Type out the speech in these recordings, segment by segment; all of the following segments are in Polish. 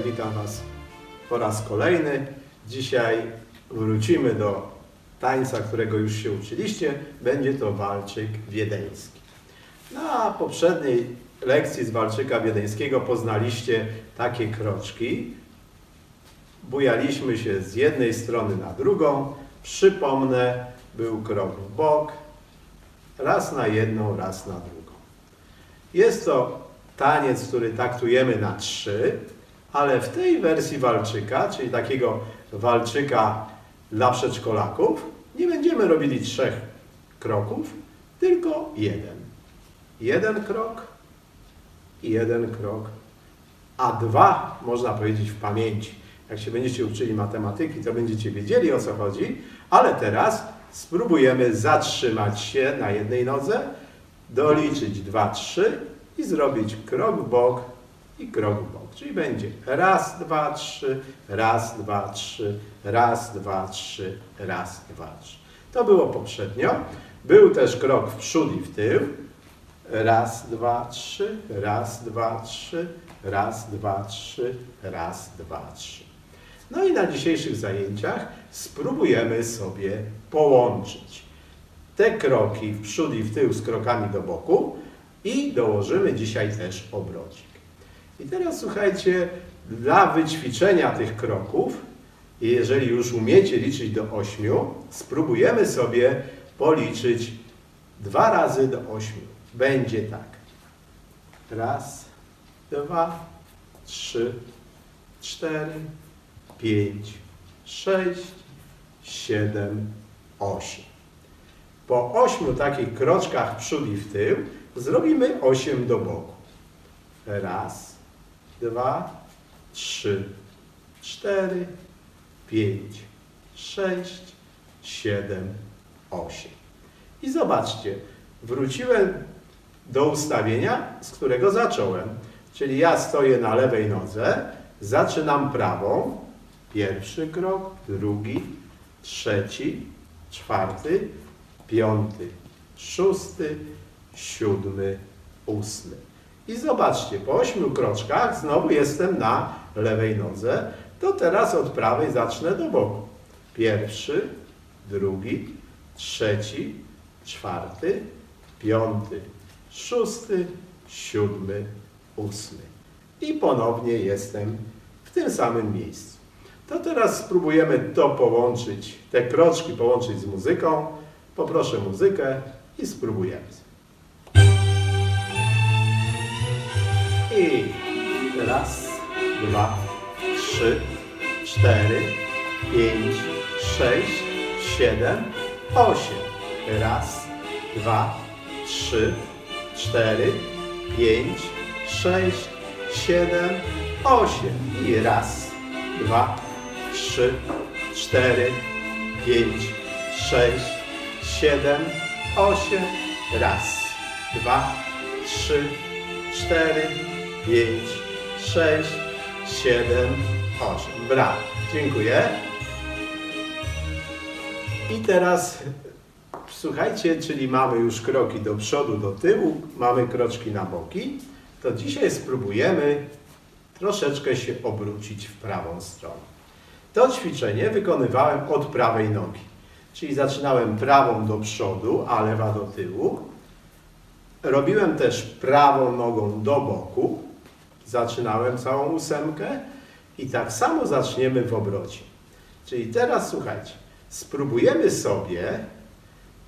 Witam Was po raz kolejny. Dzisiaj wrócimy do tańca, którego już się uczyliście. Będzie to walczyk wiedeński. Na poprzedniej lekcji z walczyka wiedeńskiego poznaliście takie kroczki. Bujaliśmy się z jednej strony na drugą. Przypomnę, był krok w bok, raz na jedną, raz na drugą. Jest to taniec, który taktujemy na trzy, ale w tej wersji walczyka, czyli takiego walczyka dla przedszkolaków, nie będziemy robili trzech kroków, tylko jeden. Jeden krok i jeden krok, a dwa, można powiedzieć, w pamięci. Jak się będziecie uczyli matematyki, to będziecie wiedzieli o co chodzi, ale teraz spróbujemy zatrzymać się na jednej nodze, doliczyć dwa, trzy i zrobić krok w bok i krok w bok. Czyli będzie raz, dwa, trzy, raz, dwa, trzy, raz, dwa, trzy, raz, dwa, trzy. To było poprzednio. Był też krok w przód i w tył. Raz, dwa, trzy, raz, dwa, trzy, raz, dwa, trzy, raz, dwa, trzy. No i na dzisiejszych zajęciach spróbujemy sobie połączyć te kroki w przód i w tył z krokami do boku i dołożymy dzisiaj też obrocik. I teraz słuchajcie, dla wyćwiczenia tych kroków, jeżeli już umiecie liczyć do ośmiu, spróbujemy sobie policzyć dwa razy do ośmiu. Będzie tak. Raz, dwa, trzy, cztery, pięć, sześć, siedem, osiem. Po ośmiu takich kroczkach przód i w tył zrobimy osiem do boku. Raz, dwa, trzy, cztery, pięć, sześć, siedem, osiem. I zobaczcie, wróciłem do ustawienia, z którego zacząłem. Czyli ja stoję na lewej nodze, zaczynam prawą, pierwszy krok, drugi, trzeci, czwarty, piąty, szósty, siódmy, ósmy. I zobaczcie, po ośmiu kroczkach znowu jestem na lewej nodze. To teraz od prawej zacznę do boku. Pierwszy, drugi, trzeci, czwarty, piąty, szósty, siódmy, ósmy. I ponownie jestem w tym samym miejscu. To teraz spróbujemy to połączyć, te kroczki połączyć z muzyką. Poproszę muzykę i spróbujemy. I raz, dwa, trzy, cztery, pięć, sześć, siedem, osiem. Raz, dwa, trzy, cztery, pięć, sześć, siedem, osiem. I raz, dwa, trzy, cztery, pięć, sześć, siedem, osiem. Raz, dwa, trzy, cztery, pięć, sześć, siedem, osiem. Brawo. Dziękuję. I teraz słuchajcie, czyli mamy już kroki do przodu, do tyłu, mamy kroczki na boki, to dzisiaj spróbujemy troszeczkę się obrócić w prawą stronę. To ćwiczenie wykonywałem od prawej nogi. Czyli zaczynałem prawą do przodu, a lewa do tyłu. Robiłem też prawą nogą do boku. Zaczynałem całą ósemkę i tak samo zaczniemy w obrocie. Czyli teraz słuchajcie, spróbujemy sobie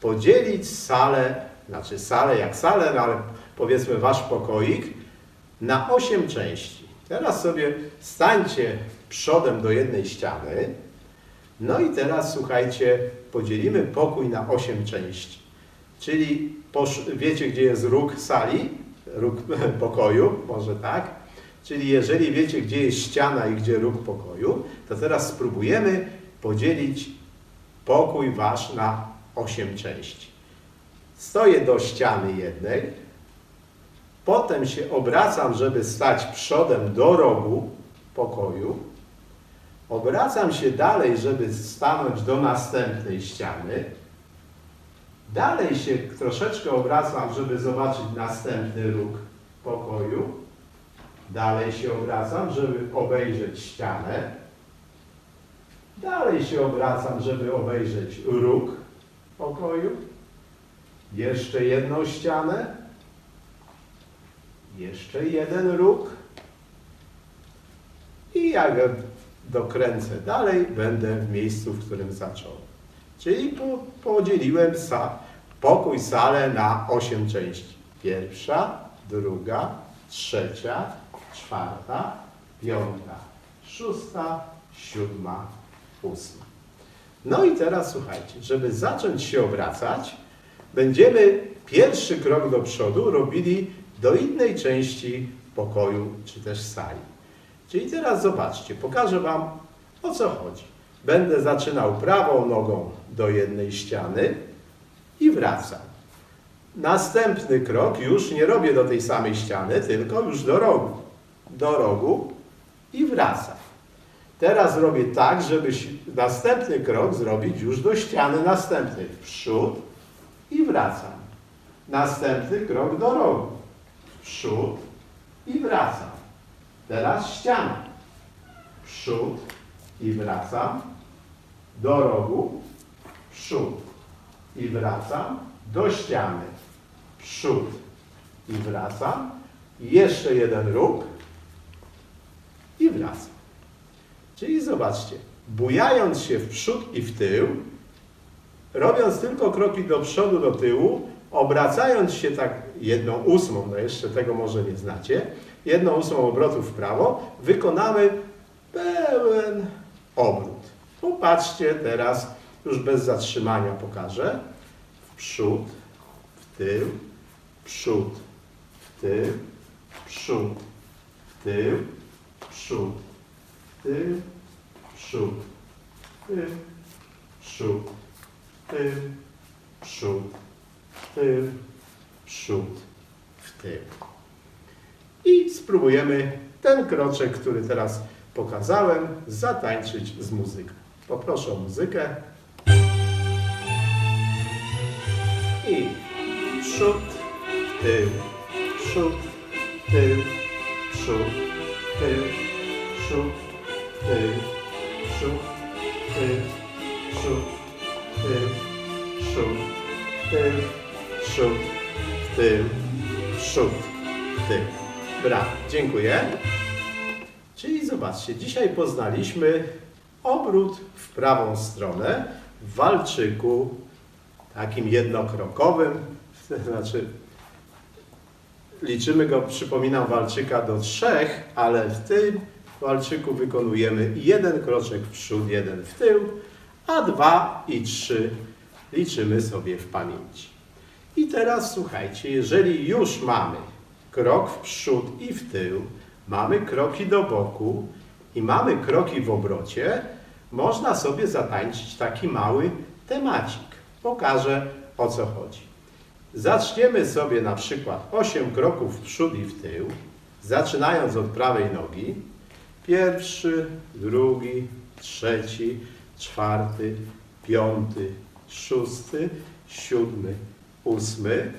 podzielić salę, znaczy salę jak salę, no ale powiedzmy wasz pokoik, na osiem części. Teraz sobie stańcie przodem do jednej ściany. No i teraz słuchajcie, podzielimy pokój na osiem części. Czyli wiecie, gdzie jest róg sali, róg pokoju, może tak? Czyli jeżeli wiecie, gdzie jest ściana i gdzie róg pokoju, to teraz spróbujemy podzielić pokój wasz na osiem części. Stoję do ściany jednej, potem się obracam, żeby stać przodem do rogu pokoju, obracam się dalej, żeby stanąć do następnej ściany, dalej się troszeczkę obracam, żeby zobaczyć następny róg pokoju, Dalej się obracam, żeby obejrzeć ścianę. Dalej się obracam, żeby obejrzeć róg pokoju. Jeszcze jedną ścianę. Jeszcze jeden róg. I jak dokręcę dalej, będę w miejscu, w którym zacząłem. Czyli po, podzieliłem sa, pokój, salę na osiem części. Pierwsza, druga, trzecia, czwarta, piąta, szósta, siódma, ósma. No i teraz słuchajcie, żeby zacząć się obracać, będziemy pierwszy krok do przodu robili do innej części pokoju czy też sali. Czyli teraz zobaczcie, pokażę Wam o co chodzi. Będę zaczynał prawą nogą do jednej ściany i wracam. Następny krok już nie robię do tej samej ściany, tylko już do rogu. Do rogu i wracam. Teraz robię tak, żeby następny krok zrobić już do ściany następnej. W przód i wracam. Następny krok do rogu. W przód i wracam. Teraz ściana. Przód i wracam. Do rogu. Przód i wracam. Do ściany. Przód i wracam. Jeszcze jeden róg i wracam. Czyli zobaczcie, bujając się w przód i w tył, robiąc tylko kroki do przodu, do tyłu, obracając się tak jedną ósmą, no jeszcze tego może nie znacie, jedną ósmą obrotu w prawo, wykonamy pełen obrót. Popatrzcie teraz, już bez zatrzymania pokażę. W przód, w tył, przód, w tył, przód, w tył, przód, w tył, przód, w tył, przód, w tył, przód, w tył, przód, w tył. I spróbujemy ten kroczek, który teraz pokazałem, zatańczyć z muzyką. Poproszę o muzykę. I przód, tył, przód, tył, przód, tył, przód, tył, przód, tył, przód, tył, przód, tył, przód, tył, przód, tył. Brawo, dziękuję. Czyli zobaczcie, dzisiaj poznaliśmy obrót w prawą stronę w walczyku takim jednokrokowym, znaczy liczymy go, przypominam, walczyka do trzech, ale w tym walczyku wykonujemy jeden kroczek w przód, jeden w tył, a dwa i trzy liczymy sobie w pamięci. I teraz słuchajcie, jeżeli już mamy krok w przód i w tył, mamy kroki do boku i mamy kroki w obrocie, można sobie zatańczyć taki mały temacik. Pokażę o co chodzi. Zaczniemy sobie na przykład 8 kroków w przód i w tył, zaczynając od prawej nogi. Pierwszy, drugi, trzeci, czwarty, piąty, szósty, siódmy, ósmy.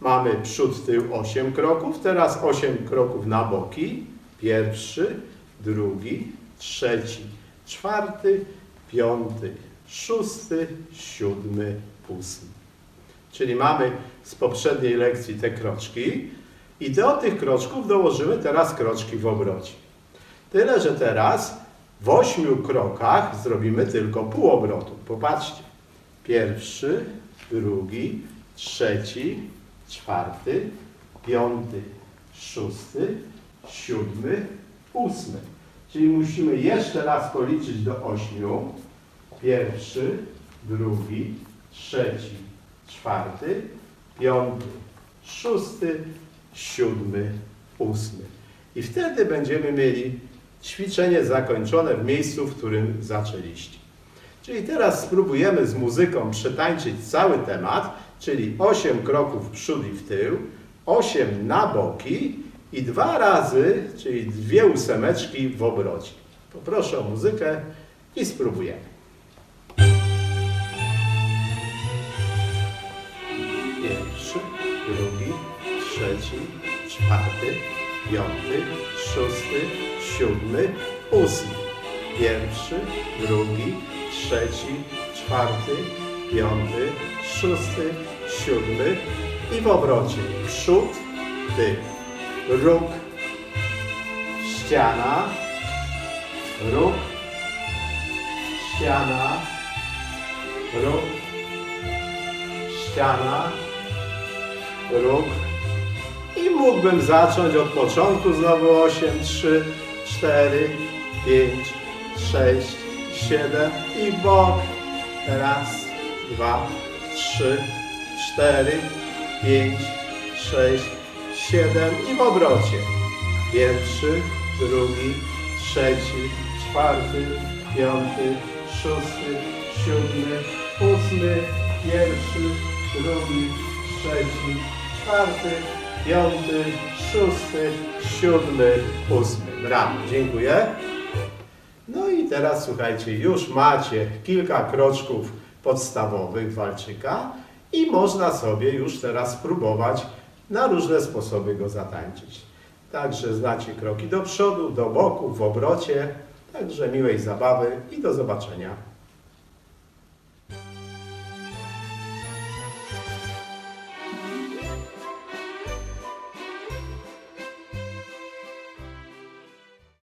Mamy przód, tył 8 kroków, teraz 8 kroków na boki. Pierwszy, drugi, trzeci, czwarty, piąty, szósty, siódmy, ósmy. Czyli mamy z poprzedniej lekcji te kroczki i do tych kroczków dołożymy teraz kroczki w obrocie. Tyle, że teraz w ośmiu krokach zrobimy tylko pół obrotu. Popatrzcie. Pierwszy, drugi, trzeci, czwarty, piąty, szósty, siódmy, ósmy. Czyli musimy jeszcze raz policzyć do ośmiu. Pierwszy, drugi, trzeci, czwarty, piąty, szósty, siódmy, ósmy. I wtedy będziemy mieli ćwiczenie zakończone w miejscu, w którym zaczęliście. Czyli teraz spróbujemy z muzyką przetańczyć cały temat, czyli 8 kroków w przód i w tył, 8 na boki i dwa razy, czyli dwie ósemeczki w obrocie. Poproszę o muzykę i spróbujemy. Pierwszy, drugi, trzeci, czwarty, piąty, szósty, siódmy, ósmy. Pierwszy, drugi, trzeci, czwarty, piąty, szósty, siódmy i w obrocie przód, tył, róg, ściana, róg, ściana, róg, ściana, róg. I mógłbym zacząć od początku znowu 8, 3, 4, 5, 6, 7 i bok. Raz, dwa, trzy, cztery, pięć, sześć, siedem i w obrocie. Pierwszy, drugi, trzeci, czwarty, piąty, szósty, siódmy, ósmy, pierwszy, drugi, trzeci, czwarty, piąty, szósty, siódmy, ósmy. Brawo, dziękuję. No i teraz słuchajcie, już macie kilka kroczków podstawowych walczyka i można sobie już teraz spróbować na różne sposoby go zatańczyć. Także znacie kroki do przodu, do boku, w obrocie. Także miłej zabawy i do zobaczenia.